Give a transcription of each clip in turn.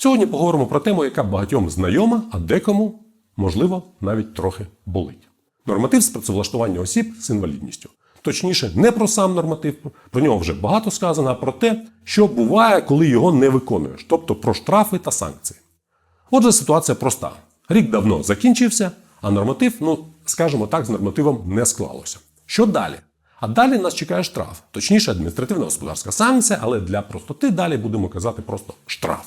Сьогодні поговоримо про тему, яка багатьом знайома, а декому, можливо, навіть трохи болить. Норматив з працевлаштування осіб з інвалідністю. Точніше, не про сам норматив, про нього вже багато сказано, а про те, що буває, коли його не виконуєш, тобто про штрафи та санкції. Отже, ситуація проста. Рік давно закінчився, а норматив, ну скажімо так, з нормативом не склалося. Що далі? А далі нас чекає штраф, точніше, адміністративна господарська санкція, але для простоти далі будемо казати просто штраф.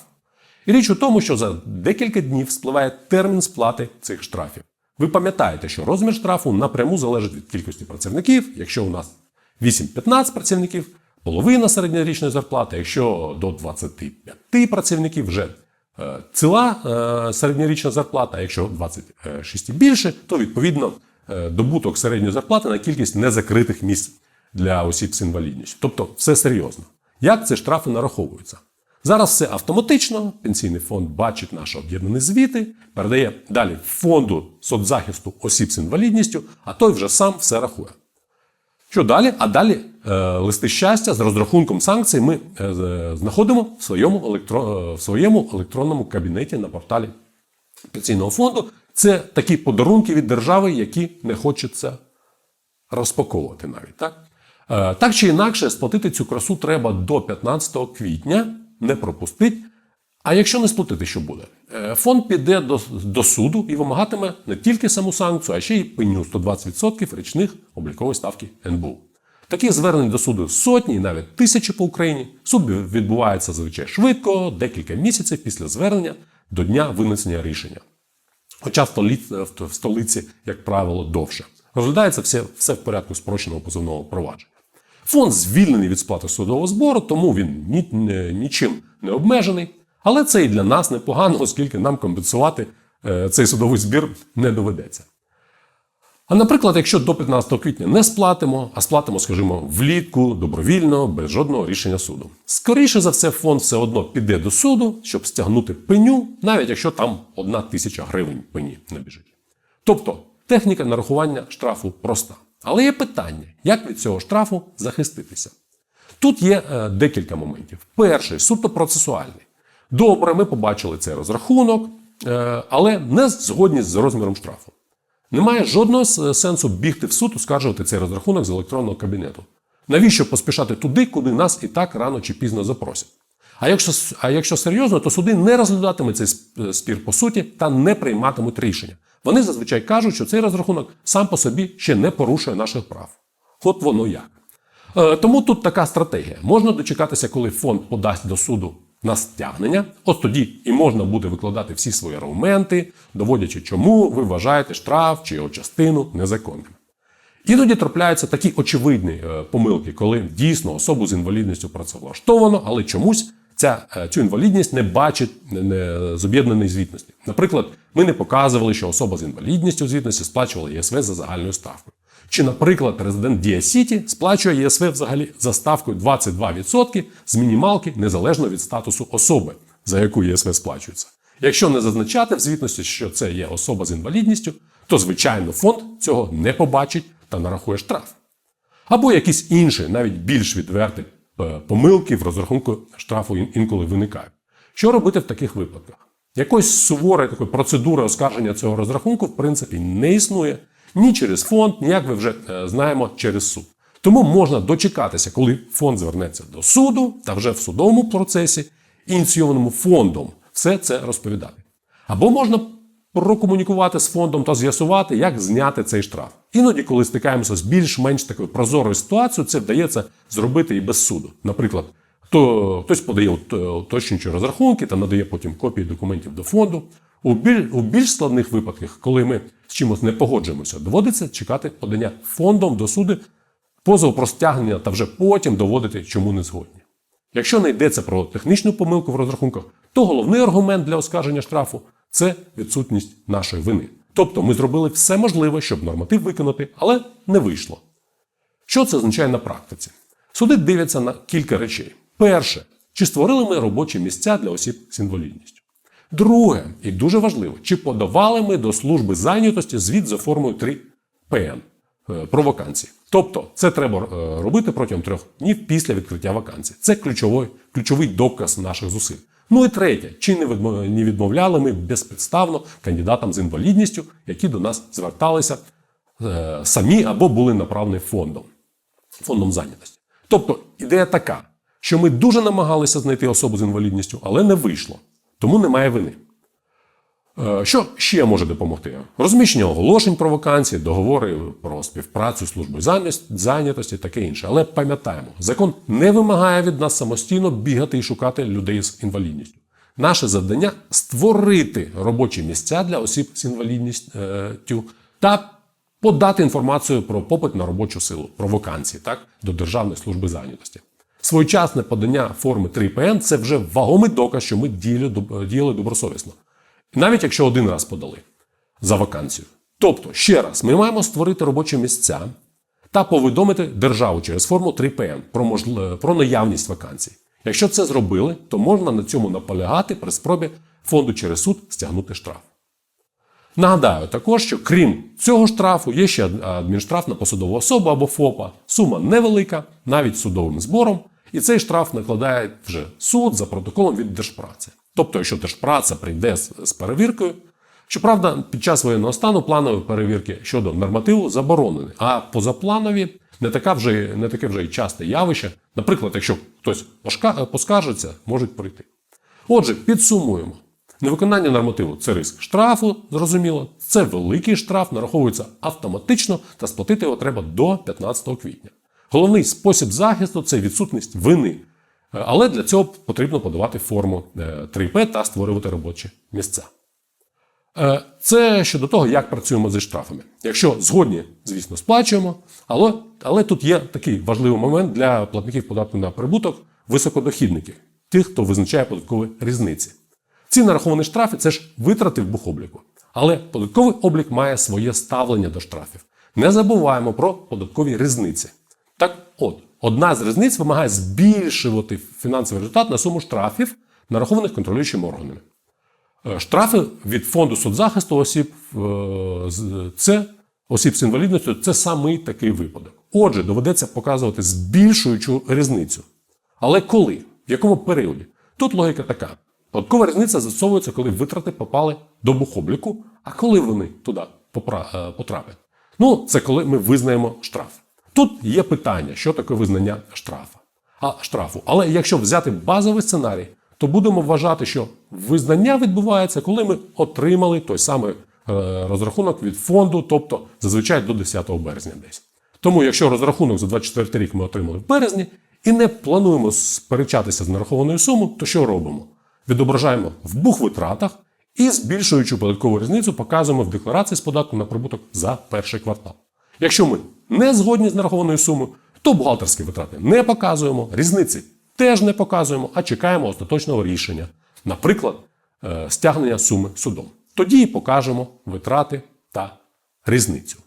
Річ у тому, що за декілька днів спливає термін сплати цих штрафів. Ви пам'ятаєте, що розмір штрафу напряму залежить від кількості працівників. Якщо у нас 8-15 працівників, половина середньорічної зарплати, якщо до 25 працівників вже е, ціла е, середньорічна зарплата, якщо 26 і більше, то відповідно е, добуток середньої зарплати на кількість незакритих місць для осіб з інвалідністю. Тобто все серйозно. Як ці штрафи нараховуються? Зараз все автоматично. Пенсійний фонд бачить наші об'єднані звіти, передає далі фонду соцзахисту осіб з інвалідністю, а той вже сам все рахує. Що далі? А далі е, листи щастя з розрахунком санкцій ми е, з- знаходимо в своєму, електро, е, в своєму електронному кабінеті на порталі пенсійного фонду. Це такі подарунки від держави, які не хочеться розпаковувати навіть. Так? Е, так чи інакше, сплатити цю красу треба до 15 квітня, не пропустить. А якщо не сплатити, що буде? Е, Фонд піде до, до суду і вимагатиме не тільки саму санкцію, а ще й пеню 120% річних облікової ставки НБУ. Таких звернень до суду сотні навіть тисячі по Україні. Суд відбувається зазвичай швидко, декілька місяців після звернення до дня винесення рішення. Хоча в столиці, як правило, довше. Розглядається все, все в порядку спрощеного позовного провадження. Фонд звільнений від сплати судового збору, тому він ні, ні- нічим не обмежений. Але це і для нас непогано, оскільки нам компенсувати е, цей судовий збір не доведеться. А наприклад, якщо до 15 квітня не сплатимо, а сплатимо, скажімо, влітку, добровільно, без жодного рішення суду. Скоріше за все, фонд все одно піде до суду, щоб стягнути пеню, навіть якщо там одна тисяча гривень пені не біжить. Тобто техніка нарахування штрафу проста. Але є питання, як від цього штрафу захиститися. Тут є е, декілька моментів. Перший суто процесуальний. Добре, ми побачили цей розрахунок, е, але не згодні з розміром штрафу. Немає жодного сенсу бігти в суд, оскаржувати цей розрахунок з електронного кабінету. Навіщо поспішати туди, куди нас і так рано чи пізно запросять? А якщо, а якщо серйозно, то суди не розглядатимуть цей спір по суті та не прийматимуть рішення. Вони зазвичай кажуть, що цей розрахунок сам по собі ще не порушує наших прав. От воно як. Е, Тому тут така стратегія. Можна дочекатися, коли фонд подасть до суду на стягнення. От тоді і можна буде викладати всі свої аргументи, доводячи, чому ви вважаєте штраф чи його частину незаконним. Іноді трапляються такі очевидні е, помилки, коли дійсно особу з інвалідністю працевлаштовано, але чомусь ця, е, цю інвалідність не бачить з об'єднаної звітності. Наприклад, ми не показували, що особа з інвалідністю звітності сплачувала ЄСВ за загальною ставкою. Чи, наприклад, резидент Дія Сіті сплачує ЄСВ взагалі за ставкою 22% з мінімалки незалежно від статусу особи, за яку ЄСВ сплачується. Якщо не зазначати в звітності, що це є особа з інвалідністю, то звичайно фонд цього не побачить та нарахує штраф. Або якісь інші, навіть більш відверті е, помилки в розрахунку штрафу інколи виникають. Що робити в таких випадках? Якоїсь суворої такої процедури оскарження цього розрахунку, в принципі, не існує ні через фонд, ні, як ви вже е, знаємо, через суд. Тому можна дочекатися, коли фонд звернеться до суду та вже в судовому процесі, ініційованому фондом, все це розповідати. Або можна прокомунікувати з фондом та з'ясувати, як зняти цей штраф. Іноді, коли стикаємося з більш-менш такою прозорою ситуацією, це вдається зробити і без суду. Наприклад, хто, хтось подає ут- уточнюючі розрахунки та надає потім копії документів до фонду. У біль, у більш складних випадках, коли ми з чимось не погоджуємося, доводиться чекати подання фондом до суду позов про стягнення та вже потім доводити, чому не згодні. Якщо не йдеться про технічну помилку в розрахунках, то головний аргумент для оскарження штрафу це відсутність нашої вини. Тобто ми зробили все можливе, щоб норматив виконати, але не вийшло. Що це означає на практиці? Суди дивляться на кілька речей. Перше, чи створили ми робочі місця для осіб з інвалідністю. Друге, і дуже важливо, чи подавали ми до служби зайнятості звіт за формою 3 ПН е, про вакансії. Тобто, це треба е, робити протягом трьох днів після відкриття вакансії. Це ключовий, ключовий доказ наших зусиль. Ну і третє, чи не відмовляли ми безпідставно кандидатам з інвалідністю, які до нас зверталися е, самі або були направлені фондом, фондом зайнятості. Тобто ідея така, що ми дуже намагалися знайти особу з інвалідністю, але не вийшло, тому немає вини. Е, Що ще може допомогти? Розміщення оголошень про вакансії, договори про співпрацю з службою зайнятості- таке інше. Але пам'ятаємо, закон не вимагає від нас самостійно бігати і шукати людей з інвалідністю. Наше завдання створити робочі місця для осіб з інвалідністю та подати інформацію про попит на робочу силу, про вакансії так, до Державної служби зайнятості. Своєчасне подання форми 3ПН це вже вагомий доказ, що ми діяли добросовісно. Навіть якщо один раз подали за вакансію. Тобто, ще раз, ми маємо створити робочі місця та повідомити державу через форму 3ПН про, можл... про наявність вакансій. Якщо це зробили, то можна на цьому наполягати при спробі фонду через суд стягнути штраф. Нагадаю також, що крім цього штрафу, є ще адмінштраф на посадову особу або ФОПа. Сума невелика, навіть судовим збором, і цей штраф накладає вже суд за протоколом від Держпраці. Тобто, якщо Держпраця прийде з перевіркою, щоправда, під час воєнного стану планові перевірки щодо нормативу заборонені, а позапланові не, така вже, не таке вже й часте явище. Наприклад, якщо хтось поскаржиться, можуть прийти. Отже, підсумуємо. Невиконання нормативу це риск штрафу, зрозуміло. Це великий штраф, нараховується автоматично та сплатити його треба до 15 квітня. Головний спосіб захисту це відсутність вини. Але для цього потрібно подавати форму е, 3П та створювати робочі місця. Е, Це щодо того, як працюємо зі штрафами. Якщо згодні, звісно, сплачуємо, але, але тут є такий важливий момент для платників податку на прибуток високодохідників, тих, хто визначає податкові різниці. Ці нараховані штрафи це ж витрати в бухобліку. Але податковий облік має своє ставлення до штрафів. Не забуваємо про податкові різниці. Так от, одна з різниць вимагає збільшувати фінансовий результат на суму штрафів, нарахованих контролюючими органами. Е, Штрафи від фонду соцзахисту осіб е, це осіб з інвалідністю це самий такий випадок. Отже, доведеться показувати збільшуючу різницю. Але коли? В якому періоді? Тут логіка така: податкова різниця застосовується, коли витрати попали до бухобліку, а коли вони туди е. Ну, це коли ми визнаємо штраф. Тут є питання, що таке визнання штрафа. А штрафу. Але якщо взяти базовий сценарій, то будемо вважати, що визнання відбувається, коли ми отримали той самий е, розрахунок від фонду, тобто зазвичай до 10 березня десь. Тому, якщо розрахунок за 24 рік ми отримали в березні і не плануємо сперечатися з нарахованою сумою, то що робимо? Відображаємо в бухвитратах і збільшуючи податкову різницю, показуємо в декларації з податку на прибуток за перший квартал. Якщо ми не згодні з нарахованою сумою, то бухгалтерські витрати не показуємо, різниці теж не показуємо, а чекаємо остаточного рішення, наприклад, е, стягнення суми судом. Тоді і покажемо витрати та різницю.